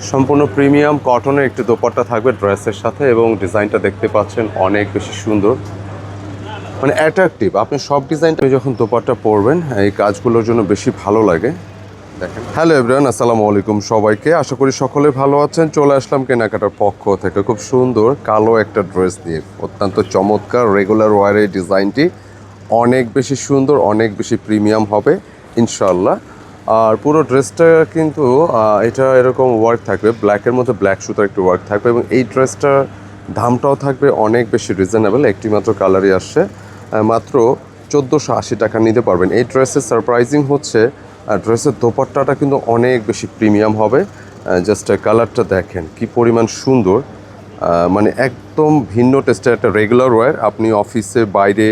সম্পূর্ণ প্রিমিয়াম কটনের একটি দোপাট্টা থাকবে ড্রেসের সাথে এবং ডিজাইনটা দেখতে পাচ্ছেন অনেক বেশি সুন্দর। মানে অ্যাট্রাকটিভ আপনি সব ডিজাইনটা যখন দোপাট্টা পরবেন, এই কাজগুলোর জন্য বেশি ভালো লাগে। দেখেন। হ্যালো এভরিওয়ান আসসালামু আলাইকুম সবাইকে। আশা করি সকলে ভালো আছেন। চলে আসলাম কেনাকাটার পক্ষ থেকে। খুব সুন্দর কালো একটা ড্রেস দিয়ে। অত্যন্ত চমৎকার রেগুলার ওয়ারের ডিজাইনটি। অনেক বেশি সুন্দর, অনেক বেশি প্রিমিয়াম হবে ইনশাল্লাহ আর পুরো ড্রেসটা কিন্তু এটা এরকম ওয়ার্ক থাকবে ব্ল্যাকের মধ্যে ব্ল্যাক সুতার একটু ওয়ার্ক থাকবে এবং এই ড্রেসটার দামটাও থাকবে অনেক বেশি রিজনেবল একটি মাত্র কালারই আসছে মাত্র চোদ্দোশো আশি টাকা নিতে পারবেন। এই ড্রেসের সারপ্রাইজিং হচ্ছে ড্রেসের দোপাট্টাটা কিন্তু অনেক বেশি প্রিমিয়াম হবে। জাস্ট কালারটা দেখেন, কি পরিমাণ সুন্দর। মানে একদম ভিন্ন টেস্টের একটা রেগুলার ওয়্যার আপনি অফিসে বাইরে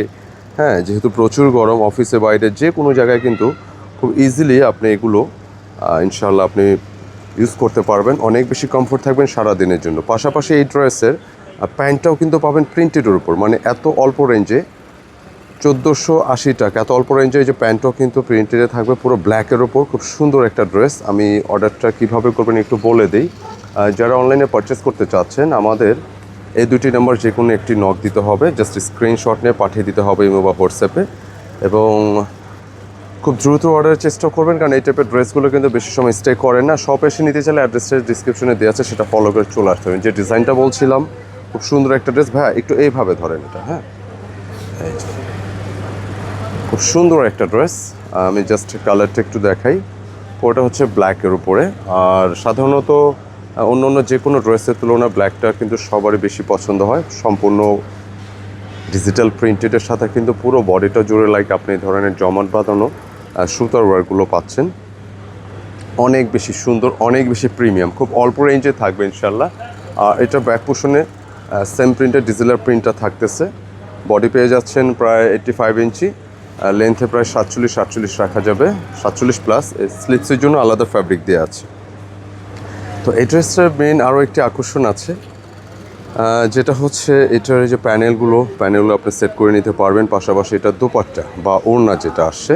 হ্যাঁ যেহেতু প্রচুর গরম অফিসে বাইরে যে কোনো জায়গায় কিন্তু খুব ইজিলি আপনি এগুলো ইনশাল্লাহ আপনি ইউজ করতে পারবেন। অনেক বেশি কমফোর্ট থাকবেন সারা দিনের জন্য। পাশাপাশি এই ড্রেসের প্যান্টটাও কিন্তু পাবেন প্রিন্টেডের উপর। মানে এত অল্প রেঞ্জে চোদ্দোশো আশি টাকা, এত অল্প রেঞ্জে এই যে প্যান্টও কিন্তু প্রিন্টেডে থাকবে, পুরো ব্ল্যাকের ওপর খুব সুন্দর একটা ড্রেস আমি অর্ডারটা কীভাবে করবেন একটু বলে দিই। যারা অনলাইনে পারচেস করতে চাচ্ছেন, আমাদের এই দুটি নাম্বার যে কোনো একটি নক দিতে হবে। জাস্ট স্ক্রিনশট নিয়ে পাঠিয়ে দিতে হবে ইমো বা হোয়াটসঅ্যাপে এবং খুব দ্রুত অর্ডারের চেষ্টা করবেন, কারণ এই টাইপের ড্রেসগুলো কিন্তু বেশি সময় স্টে করে না। শপ এসে নিতে চাইলে অ্যাড্রেসটা ডিসক্রিপশনে দেওয়া আছে, সেটা ফলো করে চলে আসতে হবে। যে ডিজাইনটা বলছিলাম, খুব সুন্দর একটা ড্রেস ভাইয়া, একটু এইভাবে ধরেন এটা হ্যাঁ? খুব সুন্দর একটা ড্রেস আমি জাস্ট কালারটা একটু দেখাই। ওটা হচ্ছে ব্ল্যাকের উপরে। আর সাধারণত অন্য অন্য যে কোনো ড্রেসের তুলনায় ব্ল্যাকটা কিন্তু সবারই বেশি পছন্দ হয়। সম্পূর্ণ ডিজিটাল প্রিন্টেডের সাথে কিন্তু পুরো বডিটা জুড়ে লাইক আপনি ধরনের জমাট বাঁধানো। সুতার ওয়ারগুলো পাচ্ছেন। অনেক বেশি সুন্দর, অনেক বেশি প্রিমিয়াম। খুব অল্প রেঞ্জে থাকবে ইনশাল্লাহ আর এটা ব্যাক পোষণে সেম প্রিন্টের ডিজেলার প্রিন্টটা থাকতেছে। বডি পেয়ে যাচ্ছেন প্রায় এইট্টি ফাইভ ইঞ্চি লেন্থে প্রায় সাতচল্লিশ সাতচল্লিশ রাখা যাবে। সাতচল্লিশ প্লাস স্লিপসের জন্য আলাদা ফ্যাব্রিক দেওয়া আছে। তো এই ড্রেসটার মেন আরও একটি আকর্ষণ আছে। যেটা হচ্ছে এটার যে প্যানেলগুলো প্যানেলগুলো আপনি সেট করে নিতে পারবেন। পাশাপাশি এটা দোপাট্টা বা ওড়না যেটা আসছে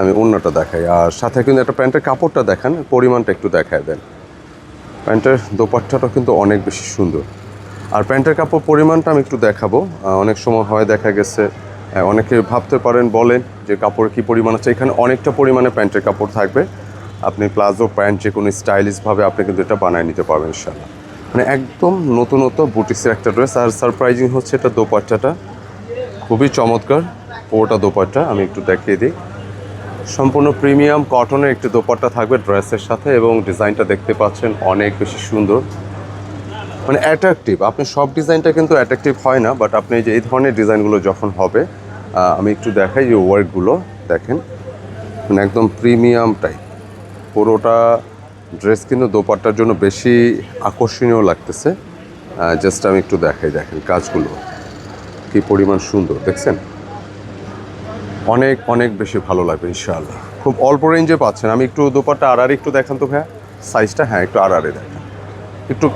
আমি অন্যটা দেখাই। আর সাথে কিন্তু একটা প্যান্টের কাপড়টা দেখান, পরিমাণটা একটু দেখায় দেন। প্যান্টের দোপাট্টাটা কিন্তু অনেক বেশি সুন্দর। আর প্যান্টের কাপড় পরিমাণটা আমি একটু দেখাবো। অনেক সময় হয় দেখা গেছে অনেকে ভাবতে পারেন, বলেন যে কাপড় কী পরিমাণ আছে। এখানে অনেকটা পরিমাণে প্যান্টের কাপড় থাকবে। আপনি প্লাজো প্যান্ট, যে কোনো স্টাইলিশভাবে আপনি কিন্তু এটা বানিয়ে নিতে পারবেন ইনশাল্লাহ মানে একদম নতুনত্ব বুটিক্সের একটা ড্রেস। আর সারপ্রাইজিং হচ্ছে এটা দোপাট্টাটা। খুবই চমৎকার, পুরোটা দোপাট্টা আমি একটু দেখিয়ে দিই। সম্পূর্ণ প্রিমিয়াম কটনের একটি দোপাট্টা থাকবে ড্রেসের সাথে এবং ডিজাইনটা দেখতে পাচ্ছেন অনেক বেশি সুন্দর। মানে অ্যাট্রাকটিভ আপনি সব ডিজাইনটা কিন্তু অ্যাট্রাকটিভ হয় না বাট আপনি যে এই ধরনের ডিজাইনগুলো যখন হবে আমি একটু দেখাই যে ওয়ার্কগুলো দেখেন। মানে একদম প্রিমিয়াম টাইপ পুরোটা ড্রেস কিন্তু দোপাট্টার জন্য বেশি আকর্ষণীয় লাগতেছে। জাস্ট আমি একটু দেখাই, দেখেন কাজগুলো। কি পরিমাণ সুন্দর, দেখছেন? অনেক অনেক বেশি ভালো লাগবে, ইনশাআল্লাহ। খুব অল্প রেঞ্জে পাচ্ছেন। আমি একটু দোপাট্টা আড়াআড়ি একটু দেখান তো ভাইয়া। সাইজটা হ্যাঁ একটু আড়াআড়ি দেখান। একটু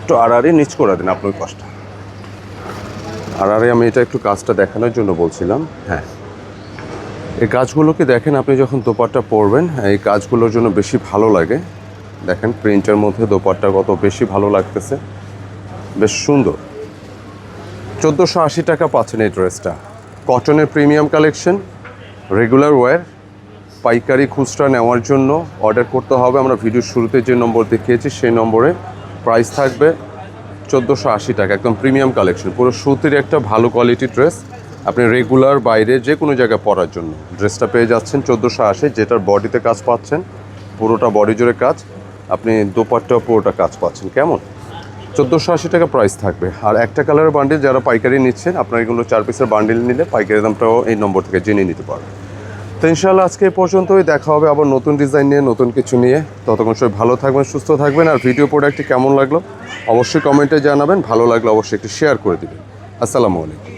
একটু আড়াআড়ি নিচ করে দিন আপনার কষ্ট আড়াআড়ি আমি এটা একটু কাজটা দেখানোর জন্য বলছিলাম হ্যাঁ। এই কাজগুলোকে দেখেন, আপনি যখন দোপাট্টা পরবেন এই কাজগুলোর জন্য বেশি ভালো লাগে। দেখেন প্রিন্টের মধ্যে দোপাট্টা কত বেশি ভালো লাগতেছে। বেশ সুন্দর। চোদ্দোশো আশি টাকা পাচ্ছেন এই ড্রেসটা কটনের প্রিমিয়াম কালেকশন রেগুলার ওয়্যার পাইকারি খুচরা নেওয়ার জন্য অর্ডার করতে হবে। আমরা ভিডিওর শুরুতে যে নম্বর দেখিয়েছি, সেই নম্বরে প্রাইস থাকবে চোদ্দোশো আশি টাকা, একদম প্রিমিয়াম কালেকশন। পুরো সুতির একটা ভালো কোয়ালিটির ড্রেস আপনি রেগুলার বাইরে যে কোনো জায়গায় পরার জন্য। ড্রেসটা পেয়ে যাচ্ছেন চোদ্দোশো আশি, যেটার বডিতে কাজ পাচ্ছেন, পুরোটা বডি জুড়ে কাজ, আপনি দোপাট্টাও পুরোটা কাজ পাচ্ছেন। কেমন? চোদ্দোশো আশি টাকা প্রাইস থাকবে। আর একটা কালারের বান্ডিল যারা পাইকারি নিচ্ছেন, আপনার এগুলো চার পিসের বান্ডিল নিলে পাইকারি দামটাও এই নম্বর থেকে জেনে নিতে পারবেন। তো ইনশাল্লাহ আজকে এই পর্যন্তই। দেখা হবে আবার নতুন ডিজাইন নিয়ে, নতুন কিছু নিয়ে। ততক্ষণ সবাই ভালো থাকবেন, সুস্থ থাকবেন। আর ভিডিও প্রোডাক্টটি কেমন লাগল? অবশ্যই কমেন্টে জানাবেন। ভালো লাগলে অবশ্যই একটু শেয়ার করে দেবেন। আসসালামু আলাইকুম।